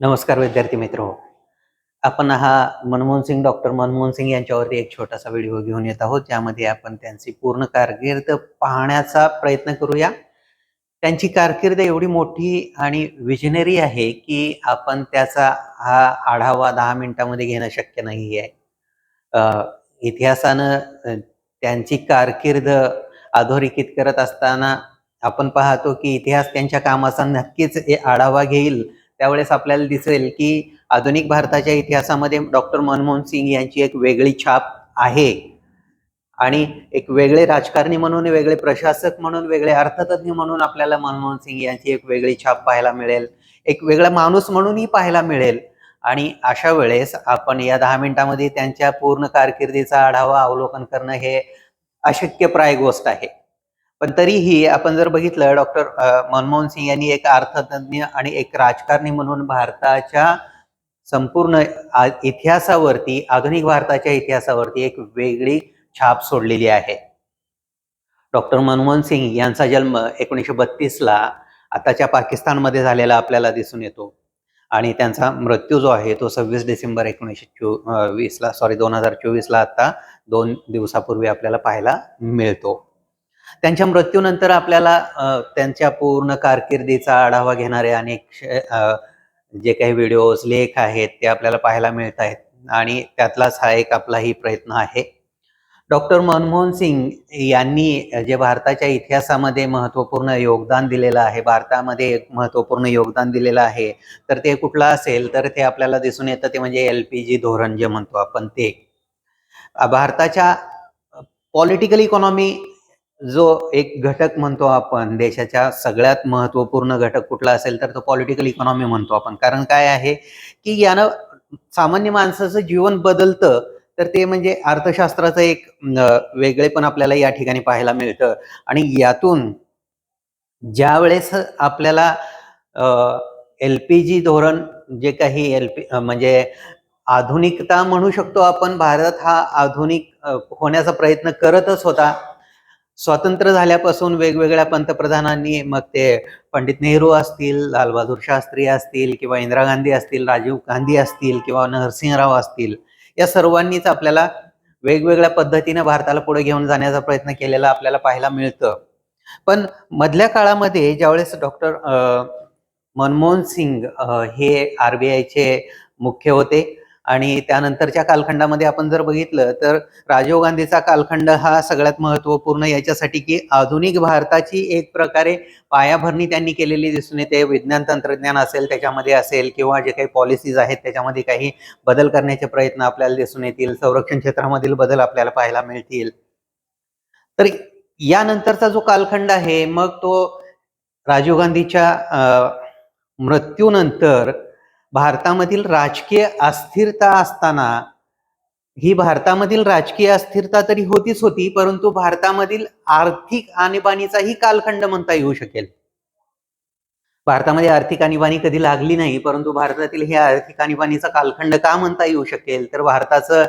नमस्कार विद्यार्थी मित्र. आपण हा मनमोहन सिंग डॉक्टर मनमोहन सिंग यांच्यावरती एक छोटासा व्हिडिओ घेऊन येत आहोत ज्यामध्ये आपण त्यांची पूर्ण कारकीर्द पाहण्याचा प्रयत्न करूया. त्यांची कारकीर्द एवढी मोठी आणि विजनरी आहे की आपण त्याचा हा आढावा दहा मिनिटामध्ये घेणं शक्य नाही आहे इतिहासानं त्यांची कारकीर्द अधोरेखित करत असताना आपण पाहतो की इतिहास त्यांच्या कामाचा नक्कीच आढावा घेईल. त्यावेळेस आपल्याला दिसेल की आधुनिक भारताच्या इतिहासामध्ये डॉक्टर मनमोहन सिंग यांची एक वेगळी छाप आहे. आणि एक वेगळे राजकारणी म्हणून वेगळे प्रशासक म्हणून वेगळे अर्थतज्ञ म्हणून आपल्याला मनमोहन सिंग यांची एक वेगळी छाप पाहायला मिळेल. एक वेगळा माणूस म्हणूनही पाहायला मिळेल. आणि अशा वेळेस आपण या दहा मिनिटांमध्ये त्यांच्या पूर्ण कारकिर्दीचा आढावा अवलोकन करणं हे अशक्यप्राय गोष्ट आहे. पण तरीही आपण जर बघितलं डॉक्टर मनमोहन सिंग यांनी एक अर्थतज्ञ आणि एक राजकारणी म्हणून भारताच्या संपूर्ण इतिहासावरती आधुनिक भारताच्या इतिहासावरती एक वेगळी छाप सोडलेली आहे. डॉक्टर मनमोहन सिंग यांचा जन्म एकोणीसशे बत्तीसला आताच्या पाकिस्तानमध्ये झालेला आपल्याला दिसून येतो. आणि त्यांचा मृत्यू जो आहे तो सव्वीस डिसेंबर एकोणीसशे चो वीसला सॉरी दोन हजार चोवीसला आता दोन दिवसापूर्वी आपल्याला पाहायला मिळतो. त्यांच्या मृत्यूनंतर आपल्याला त्यांच्या पूर्ण कारकिर्दीचा आढावा घेणारे अनेक अ, जे काही व्हिडिओज लेख आहेत ते आपल्याला पाहायला मिळत आहेत. आणि त्यातलाच हा एक आपलाही प्रयत्न आहे. डॉक्टर मनमोहन सिंग यांनी जे भारताच्या इतिहासामध्ये महत्त्वपूर्ण योगदान दिलेलं आहे भारतामध्ये एक महत्त्वपूर्ण योगदान दिलेलं आहे तर ते कुठलं असेल तर ते आपल्याला दिसून येतं ते म्हणजे एल पी जी धोरण जे म्हणतो आपण ते. भारताच्या पॉलिटिकल इकॉनॉमी जो एक घटक म्हणतो आपण देशाच्या सगळ्यात महत्त्वपूर्ण घटक कुठला असेल तर तो पॉलिटिकल इकॉनॉमी म्हणतो आपण. कारण काय आहे की यानं सामान्य माणसाचं जीवन बदलतं तर ते म्हणजे अर्थशास्त्राचं एक वेगळे पण आपल्याला या ठिकाणी पाहायला मिळतं. आणि यातून ज्या वेळेस आपल्याला एल पी जी धोरण जे काही एल पी म्हणजे आधुनिकता म्हणू शकतो आपण भारत हा आधुनिक होण्याचा प्रयत्न करतच होता. स्वातंत्र्य झाल्यापासून वेगवेगळ्या पंतप्रधानांनी मग ते पंडित नेहरू असतील लालबहादूर शास्त्री असतील किंवा इंदिरा गांधी असतील राजीव गांधी असतील किंवा नरसिंहराव असतील या सर्वांनीच आपल्याला वेगवेगळ्या पद्धतीने भारताला पुढे घेऊन जाण्याचा प्रयत्न केलेला आपल्याला पाहायला मिळतं. पण मधल्या काळामध्ये ज्यावेळेस डॉक्टर मनमोहन सिंग हे आर बी आयचे मुख्य होते आणि त्यानंतरच्या कालखंडामध्ये आपण जर बघितलं तर राजीव गांधीचा कालखंड हा सगळ्यात महत्त्वपूर्ण याच्यासाठी की आधुनिक भारताची एक प्रकारे पायाभरणी त्यांनी केलेली दिसून येते. विज्ञान तंत्रज्ञान असेल त्याच्यामध्ये असेल किंवा जे काही पॉलिसीज आहेत त्याच्यामध्ये काही बदल करण्याचे प्रयत्न आपल्याला दिसून येतील. संरक्षण क्षेत्रामधील बदल आपल्याला पाहायला मिळतील. तर यानंतरचा जो कालखंड आहे मग तो राजीव गांधीच्या मृत्यूनंतर भारतामधील राजकीय अस्थिरता असताना ही भारतामधील राजकीय अस्थिरता तरी होतीच होती परंतु भारतामधील आर्थिक आणीबाणीचाही कालखंड म्हणता येऊ शकेल. भारतामध्ये आर्थिक आणीबाणी कधी लागली नाही परंतु भारतातील हे आर्थिक आणीबाणीचा कालखंड का म्हणता येऊ शकेल? तर भारताचं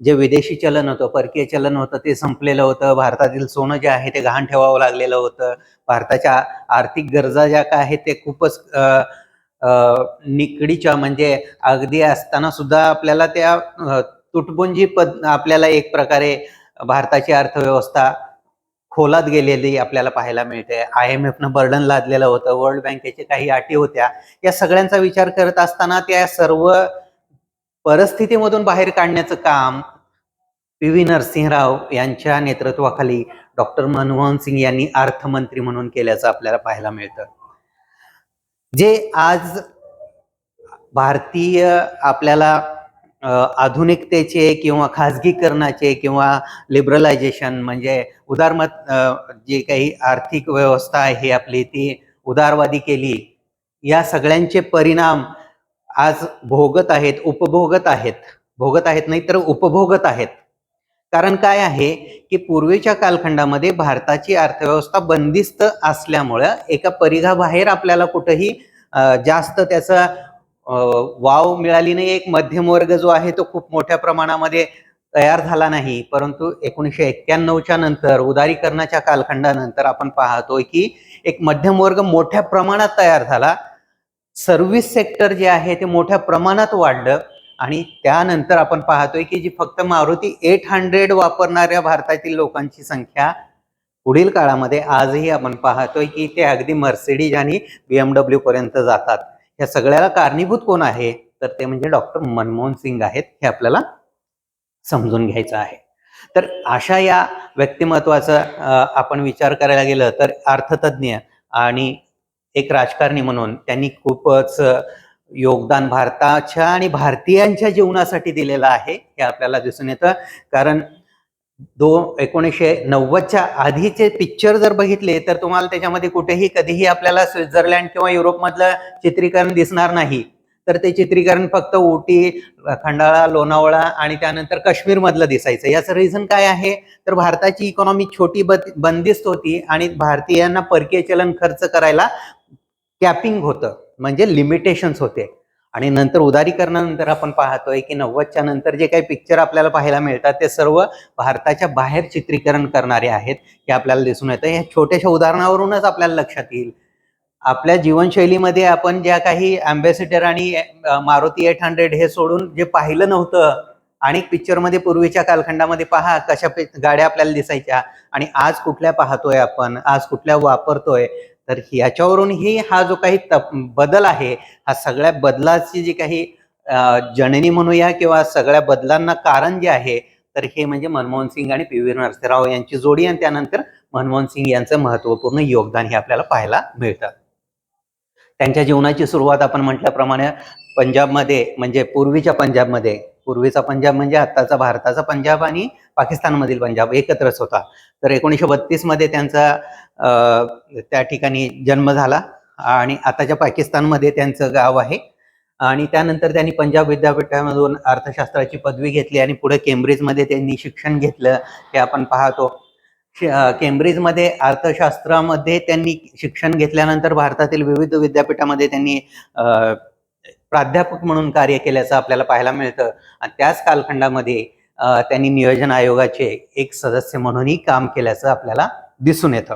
जे विदेशी चलन होतं परकीय चलन होतं ते संपलेलं होतं. भारतातील सोनं जे आहे ते गहाण ठेवावं लागलेलं होतं. भारताच्या आर्थिक गरजा ज्या काय आहेत ते खूपच निकडीच्या म्हणजे अगदी असताना सुद्धा आपल्याला त्या तुटपुंजी पद आपल्याला एक प्रकारे भारताची अर्थव्यवस्था खोलात गेलेली आपल्याला पाहायला मिळते. आय एम एफनं बर्डन लादलेलं होतं वर्ल्ड बँकेचे काही अटी होत्या. या सगळ्यांचा विचार करत असताना त्या सर्व परिस्थितीमधून बाहेर काढण्याचं काम पी व्ही नरसिंहराव यांच्या नेतृत्वाखाली डॉक्टर मनमोहन सिंग यांनी अर्थमंत्री म्हणून केल्याचं आपल्याला पाहायला मिळतं. जे आज भारतीय आपल्याला आधुनिकतेचे किंवा खाजगीकरणाचे किंवा लिबरलायझेशन म्हणजे उदारमत जी काही आर्थिक व्यवस्था आहे आपली ती उदारवादी केली या सगळ्यांचे परिणाम आज भोगत आहेत उपभोगत आहेत. भोगत आहेत नाही तर उपभोगत आहेत. कारण काय आहे की पूर्वीच्या कालखंडामध्ये भारताची अर्थव्यवस्था बंदिस्त असल्यामुळं एका परिघाबाहेर आपल्याला कुठंही जास्त त्याचा वाव मिळाली नाही. एक मध्यम वर्ग जो आहे तो खूप मोठ्या प्रमाणामध्ये तयार झाला नाही. परंतु एकोणीसशे एक्क्याण्णवच्या नंतर उदारीकरणाच्या कालखंडानंतर आपण पाहतोय की एक मध्यम वर्ग मोठ्या प्रमाणात तयार झाला. सर्व्हिस सेक्टर जे आहे ते मोठ्या प्रमाणात वाढलं आणि त्यानंतर आपण पाहतोय की जी फक्त मारुती एट हंड्रेड वापरणाऱ्या भारतातील लोकांची संख्या पुढील काळामध्ये आजही आपण पाहतोय की ते अगदी मर्सिडीज आणि बीएमडब्ल्यू पर्यंत जातात. या सगळ्याला कारणीभूत कोण आहे? तर ते म्हणजे डॉक्टर मनमोहन सिंग आहेत हे आपल्याला समजून घ्यायचं आहे. तर अशा या व्यक्तिमत्वाचा आपण विचार करायला गेलं तर अर्थतज्ञ आणि एक राजकारणी म्हणून त्यांनी खूपच योगदान भारताच्या आणि भारतीयांच्या जीवनासाठी दिलेलं आहे हे आपल्याला दिसून येतं. कारण दो एकोणीसशे नव्वदच्या आधीचे पिक्चर जर बघितले तर तुम्हाला त्याच्यामध्ये कुठेही कधीही आपल्याला स्वित्झर्लंड किंवा युरोपमधलं चित्रीकरण दिसणार नाही. तर ते चित्रीकरण फक्त उटी खंडाळा लोणावळा आणि त्यानंतर काश्मीर मधलं दिसायचं. याचं रिझन काय आहे? तर भारताची इकॉनॉमी छोटी बंदिस्त होती आणि भारतीयांना परकीय चलन खर्च करायला कॅपिंग होतं. म्हणजे लिमिटेशन्स होते. आणि नंतर उदारीकरणानंतर आपण पाहतोय की नव्वदच्या नंतर जे काही पिक्चर आपल्याला पाहायला मिळतात ते सर्व भारताच्या बाहेर चित्रीकरण करणारे आहेत हे आपल्याला दिसून येतं. या छोट्याशा उदाहरणावरूनच आपल्याला लक्षात येईल. आपल्या जीवनशैलीमध्ये आपण ज्या काही अँबॅसिडर आणि मारुती एट हंड्रेड हे सोडून जे पाहिलं नव्हतं आणि पिक्चरमध्ये पूर्वीच्या कालखंडामध्ये पहा कशा गाड्या आपल्याला दिसायच्या आणि आज कुठल्या पाहतोय आपण आज कुठल्या वापरतोय तर याच्यावरूनही हा जो काही तप- बदल आहे हा सगळ्या बदलाची जी काही जननी म्हणूया किंवा सगळ्या बदलांना कारण जे आहे तर हे म्हणजे मनमोहन सिंग आणि पी व्ही नरसिंहराव यांची जोडी आणि त्यानंतर मनमोहन सिंग यांचं महत्त्वपूर्ण योगदान हे आपल्याला पाहायला मिळतं. त्यांच्या जीवनाची सुरुवात आपण म्हटल्याप्रमाणे पंजाबमध्ये म्हणजे पूर्वीच्या पंजाबमध्ये पूर्वीचा पंजाब म्हणजे आत्ताचा भारताचा पंजाब आणि पाकिस्तानमधील पंजाब एकत्रच होता. तर एकोणीसशे बत्तीसमध्ये त्यांचा त्या ठिकाणी जन्म झाला आणि आताच्या पाकिस्तानमध्ये त्यांचं गाव आहे. आणि त्यानंतर त्यांनी पंजाब विद्यापीठामधून अर्थशास्त्राची पदवी घेतली आणि पुढे केम्ब्रिजमध्ये त्यांनी शिक्षण घेतलं हे आपण पाहतो. केम्ब्रिजमध्ये अर्थशास्त्रामध्ये त्यांनी शिक्षण घेतल्यानंतर भारतातील विविध विद्यापीठामध्ये त्यांनी अं, प्राध्यापक म्हणून कार्य केल्याचं आपल्याला पाहायला मिळतं. आणि त्याच कालखंडामध्ये त्यांनी नियोजन आयोगाचे एक सदस्य म्हणूनही काम केल्याचं आपल्याला दिसून येतं.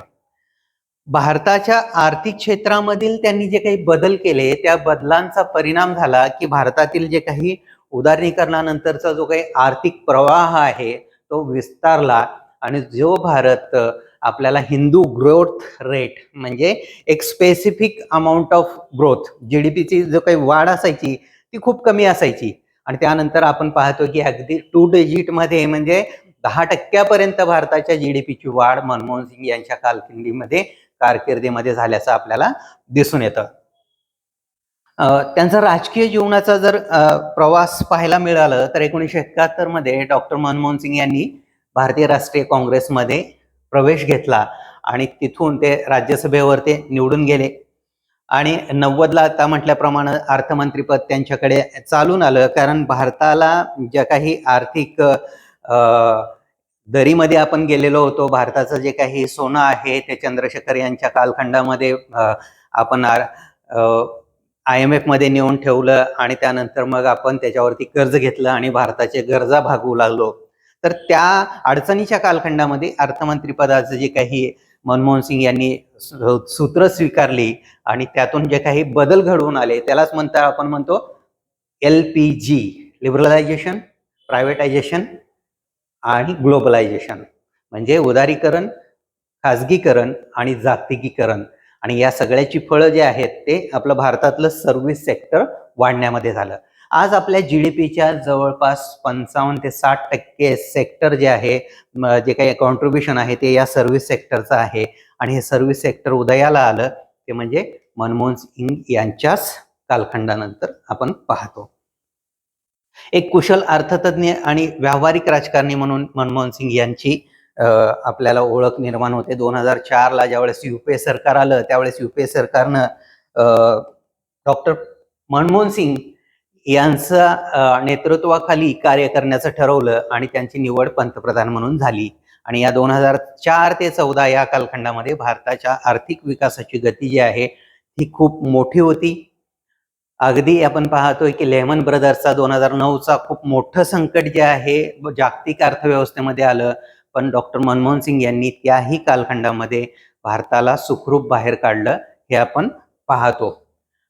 भारताच्या आर्थिक क्षेत्रामधील त्यांनी जे काही बदल केले त्या बदलांचा परिणाम झाला की भारतातील जे काही उदारीकरणानंतरचा जो काही आर्थिक प्रवाह आहे तो विस्तारला आणि जो भारत आपल्याला हिंदू ग्रोथ रेट म्हणजे एक स्पेसिफिक अमाऊंट ऑफ ग्रोथ जीडीपीची जो काही वाढ असायची ती खूप कमी असायची. आणि त्यानंतर आपण पाहतो की अगदी टू डिजिटमध्ये म्हणजे दहा टक्क्यापर्यंत भारताच्या जीडीपीची वाढ मनमोहन सिंग यांच्या कालखिंडीमध्ये कारकिर्दीमध्ये झाल्याचं आपल्याला दिसून येतं. त्यांचा राजकीय जीवनाचा जर प्रवास पाहायला मिळालं तर एकोणीसशे एकाहत्तरमध्ये डॉक्टर मनमोहन सिंग यांनी भारतीय राष्ट्रीय काँग्रेसमध्ये प्रवेश घेतला आणि तिथून ते राज्यसभेवर ते निवडून गेले. आणि नव्वदला आता म्हटल्याप्रमाणे अर्थमंत्रीपद त्यांच्याकडे चालून आलं कारण भारताला ज्या काही आर्थिक दरीमध्ये आपण गेलेलो होतो. भारताचं जे काही सोनं आहे ते चंद्रशेखर यांच्या कालखंडामध्ये आपण आय एम एफमध्ये नेऊन ठेवलं आणि त्यानंतर मग आपण त्याच्यावरती कर्ज घेतलं आणि भारताचे गरजा भागवू लागलो. तर त्या अडचणीच्या कालखंडामध्ये अर्थमंत्रीपदाचं जे काही मनमोहन सिंग यांनी सूत्र स्वीकारली आणि त्यातून जे काही बदल घडवून आले त्यालाच म्हणता आपण म्हणतो L P G liberalisation privatisation आणि ग्लोबलायझेशन. म्हणजे उदारीकरण खाजगीकरण आणि जागतिकीकरण. आणि या सगळ्याची फळं जे आहेत ते आपलं भारतातलं सर्व्हिस सेक्टर वाढण्यामध्ये झालं. आज आपल्या जीडीपीच्या जवळपास पंचावन्न ते साठ टक्के सेक्टर जे आहे जे काही कॉन्ट्रीब्युशन आहे ते या सर्व्हिस सेक्टरचं आहे. आणि हे सर्व्हिस सेक्टर उदयाला आलं ते म्हणजे मनमोहन सिंग यांच्याच कालखंडानंतर आपण पाहतो. एक कुशल अर्थतज्ञ आणि व्यावहारिक राजकारणी म्हणून मनमोहन सिंग यांची आपल्याला ओळख निर्माण होते. दोन हजार चारला ज्यावेळेस युपीए सरकार आलं त्यावेळेस युपीए सरकारनं डॉक्टर मनमोहन सिंग यांचा नेतृत्वाखाली कार्य करण्याचं ठरवलं आणि त्यांची निवड पंतप्रधान म्हणून झाली. आणि या दोन हजार चार ते चौदा या कालखंडामध्ये भारताच्या आर्थिक विकासाची गती जी आहे ती खूप मोठी होती. अगदी आपण पाहतोय की लेमन ब्रदर्सचा दोन हजार नऊचा खूप मोठं संकट जे आहे जागतिक अर्थव्यवस्थेमध्ये आलं. पण डॉक्टर मनमोहन सिंग यांनी त्याही कालखंडामध्ये भारताला सुखरूप बाहेर काढलं हे आपण पाहतो.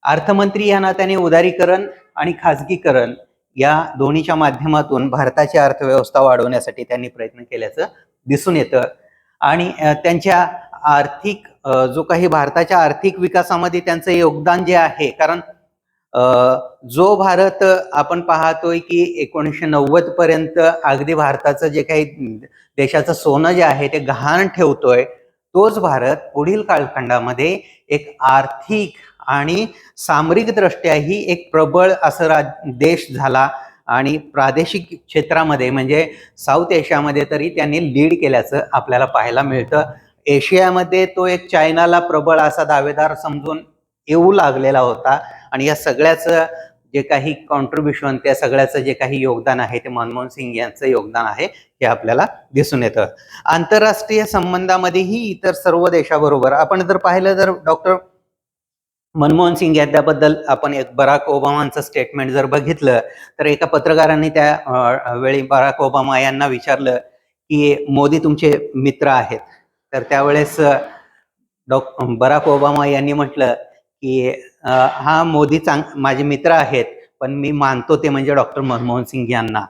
अर्थमंत्री या नात्याने उदारीकरण आणि खाजगीकरण या दोन्हीच्या माध्यमातून भारताची अर्थव्यवस्था वाढवण्यासाठी त्यांनी प्रयत्न केल्याचं दिसून येतं. आणि त्यांच्या आर्थिक जो काही भारताच्या आर्थिक विकासामध्ये त्यांचं योगदान जे आहे कारण जो भारत आपण पाहतोय की एकोणीसशे नव्वद पर्यंत अगदी भारताचं जे काही देशाचं सोनं जे आहे ते गहाण ठेवतोय तोच भारत पुढील कालखंडामध्ये एक आर्थिक आणि सामरिकदृष्ट्याही एक प्रबळ असं राज देश झाला आणि प्रादेशिक क्षेत्रामध्ये म्हणजे साऊथ एशियामध्ये तरी त्यांनी लीड केल्याचं आपल्याला पाहायला मिळतं. एशियामध्ये तो एक चायनाला प्रबळ असा दावेदार समजून येऊ लागलेला होता. आणि या सगळ्याचं जे काही कॉन्ट्रीब्युशन त्या सगळ्याचं जे काही योगदान आहे ते मनमोहन सिंग यांचं योगदान आहे हे आपल्याला दिसून येतं. आंतरराष्ट्रीय संबंधामध्येही इतर सर्व देशाबरोबर आपण जर पाहिलं तर डॉक्टर मनमोहन सिंग याच्याबद्दल आपण एक बराक ओबामांचं स्टेटमेंट जर बघितलं तर एका पत्रकारांनी त्या वेळी बराक ओबामा यांना विचारलं की मोदी तुमचे मित्र आहेत. तर त्यावेळेस डॉक बराक ओबामा यांनी म्हटलं की हा मोदी चांग माझे मित्र आहेत पण मी मानतो ते म्हणजे डॉक्टर मनमोहन सिंग यांना.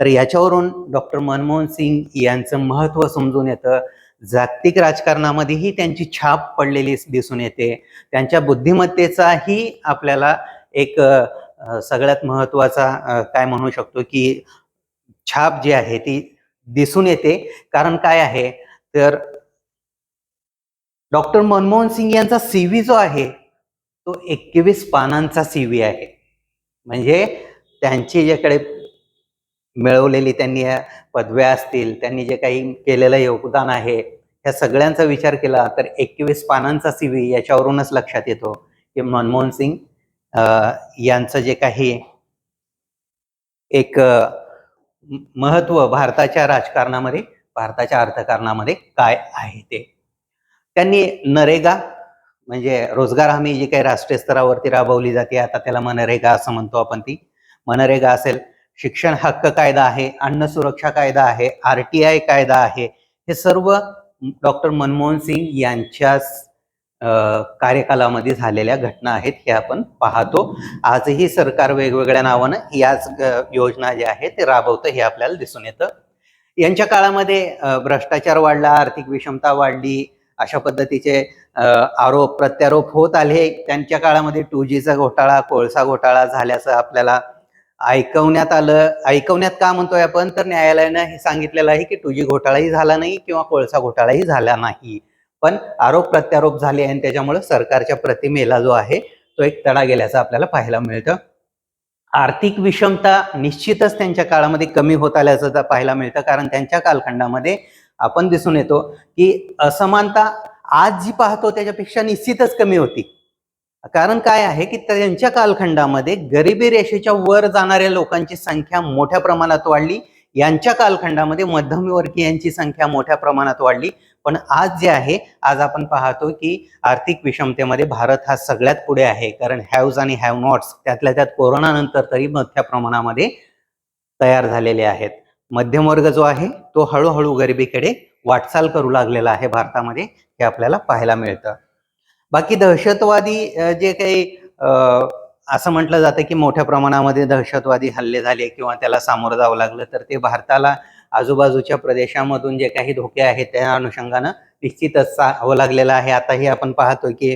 तर याच्यावरून डॉक्टर मनमोहन सिंग यांचं महत्त्व समजून येतं. जागतिक राजकारणामध्येही त्यांची छाप पडलेली दिसून येते. त्यांच्या बुद्धिमत्तेचाही आपल्याला एक सगळ्यात महत्त्वाचा काय म्हणू शकतो की छाप जी आहे ती दिसून येते. कारण काय आहे? तर डॉक्टर मनमोहन सिंग यांचा सीव्ही जो आहे तो एकवीस पानांचा सीव्ही आहे. म्हणजे त्यांची ज्याकडे मिळवलेली त्यांनी पदव्या असतील त्यांनी जे काही केलेलं योगदान आहे ह्या सगळ्यांचा विचार केला तर एकवीस पानांचा सीव्ही याच्यावरूनच लक्षात येतो की मनमोहन सिंग यांचं जे काही एक महत्त्व भारताच्या राजकारणामध्ये भारताच्या अर्थकारणामध्ये काय आहे ते. त्यांनी नरेगा म्हणजे रोजगार हमी जी काही राष्ट्रीय स्तरावरती राबवली जाते आता त्याला मनरेगा असं म्हणतो आपण ती. मनरेगा असेल शिक्षण हक्क कायदा आहे अन्न सुरक्षा कायदा आहे आर टी आय कायदा आहे हे सर्व डॉक्टर मनमोहन सिंग यांच्या कार्यकालामध्ये झालेल्या घटना आहेत हे आपण पाहतो. आजही सरकार वेगवेगळ्या नावानं याच योजना ज्या आहेत ते राबवतं हे आपल्याला दिसून येतं. यांच्या काळामध्ये भ्रष्टाचार वाढला आर्थिक विषमता वाढली अशा पद्धतीचे आरोप प्रत्यारोप होत आले. त्यांच्या काळामध्ये टू जीचा घोटाळा कोळसा घोटाळा झाल्याचं आपल्याला ऐकवण्यात आलं. ऐकवण्यात का म्हणतोय आपण? तर न्यायालयानं हे सांगितलेलं आहे की टू जी घोटाळाही झाला नाही किंवा कोळसा घोटाळाही झाला नाही. पण आरोप प्रत्यारोप झाले आणि त्याच्यामुळे सरकारच्या प्रतिमेला जो आहे तो एक तडा गेल्याचा आपल्याला पाहायला मिळतं. आर्थिक विषमता निश्चितच त्यांच्या काळामध्ये कमी होत आल्याचं पाहायला मिळतं. कारण त्यांच्या कालखंडामध्ये आपण दिसून येतो की असमानता आज जी पाहतो त्याच्यापेक्षा निश्चितच कमी होती. कारण काय आहे की त्यांच्या कालखंडामध्ये गरिबी रेषेच्या वर जाणाऱ्या लोकांची संख्या मोठ्या प्रमाणात वाढली. यांच्या कालखंडामध्ये मध्यमवर्गीयांची संख्या मोठ्या प्रमाणात वाढली. पण आज जे आहे आज आपण पाहतो की आर्थिक विषमतेमध्ये भारत हा सगळ्यात पुढे आहे. कारण हॅव्ज आणि हॅव नॉट्स त्यातल्या त्यात कोरोनानंतर तरी मोठ्या प्रमाणामध्ये तयार झालेले आहेत. मध्यमवर्ग जो आहे तो हळूहळू गरिबीकडे वाटचाल करू लागलेला आहे भारतामध्ये हे आपल्याला पाहायला मिळतं. बाकी दहशतवादी जे काही असं म्हटलं जातं की मोठ्या प्रमाणामध्ये दहशतवादी हल्ले झाले किंवा त्याला सामोरं जावं लागलं तर ते भारताला आजूबाजूच्या प्रदेशामधून जे काही धोके आहेत त्या अनुषंगानं निश्चितच हवं लागलेलं आहे. आताही आपण पाहतो की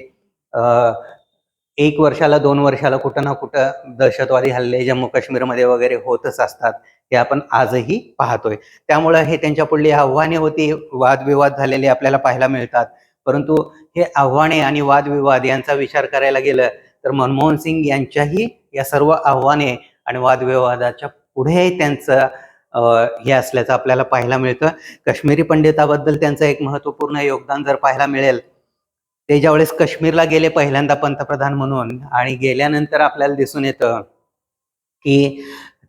एक वर्षाला दोन वर्षाला कुठं ना कुठं दहशतवादी हल्ले जम्मू काश्मीरमध्ये वगैरे होतच असतात. हे आपण आजही पाहतोय. त्यामुळं हे त्यांच्या पुढली आव्हाने होती. वादविवाद झालेले आपल्याला पाहायला मिळतात. परंतु हे आव्हाने आणि वादविवाद यांचा विचार करायला गेलं तर मनमोहन सिंग यांच्याही या सर्व आव्हाने आणि वादविवादाच्या पुढे त्यांचं हे असल्याचं आपल्याला पाहायला मिळतं. काश्मीरी पंडिताबद्दल त्यांचं एक महत्त्वपूर्ण योगदान जर पाहायला मिळेल ते ज्यावेळेस काश्मीरला गेले पहिल्यांदा पंतप्रधान म्हणून आणि गेल्यानंतर आपल्याला दिसून येतं की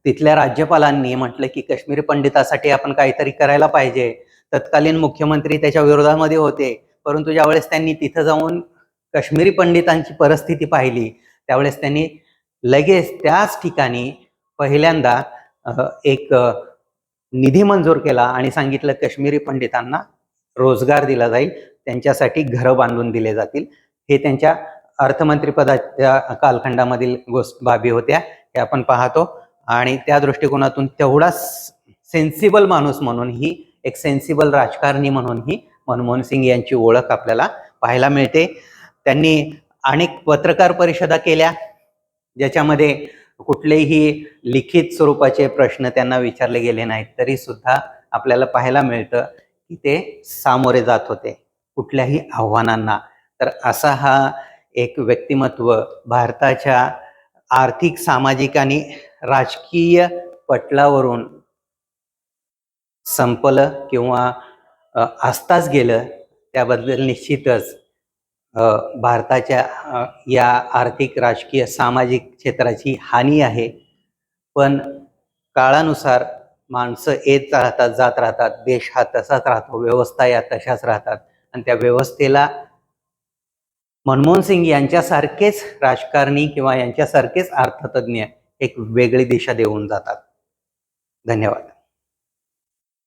तिथल्या राज्यपालांनी म्हटलं की काश्मीरी पंडितासाठी आपण काहीतरी करायला पाहिजे. तत्कालीन मुख्यमंत्री त्याच्या विरोधामध्ये होते. परंतु ज्यावेळेस त्यांनी तिथं जाऊन काश्मीरी पंडितांची परिस्थिती पाहिली त्यावेळेस त्यांनी लगेच त्याच ठिकाणी पहिल्यांदा एक निधी मंजूर केला आणि सांगितलं काश्मीरी पंडितांना रोजगार दिला जाईल त्यांच्यासाठी घरं बांधून दिले जातील. हे त्यांच्या अर्थमंत्रीपदाच्या कालखंडामधील गोष्ट बाबी होत्या हे आपण पाहतो. आणि त्या दृष्टिकोनातून तेवढा सेन्सिबल माणूस म्हणून ही एक सेन्सिबल राजकारणी म्हणून ही मनमोहन सिंग यांची ओळख आपल्याला पाहायला मिळते. त्यांनी अनेक पत्रकार परिषदा केल्या ज्याच्यामध्ये कुठलेही लिखित स्वरूपाचे प्रश्न त्यांना विचारले गेले नाहीत तरी सुद्धा आपल्याला पाहायला मिळतं की ते सामोरे जात होते कुठल्याही आव्हानांना. तर असा हा एक व्यक्तिमत्व भारताच्या आर्थिक सामाजिक आणि राजकीय पटलावरून संपलं किंवा आस्ताच असताच गेलं त्याबद्दल निश्चितच भारताच्या या आर्थिक राजकीय सामाजिक क्षेत्राची हानी आहे. पण काळानुसार माणसं येत राहतात जात राहतात देश हा तसाच राहतो व्यवस्था या तशाच राहतात. आणि त्या व्यवस्थेला मनमोहन सिंग यांच्यासारखेच राजकारणी किंवा यांच्यासारखेच अर्थतज्ञ एक वेगळी दिशा देऊन जातात. धन्यवाद.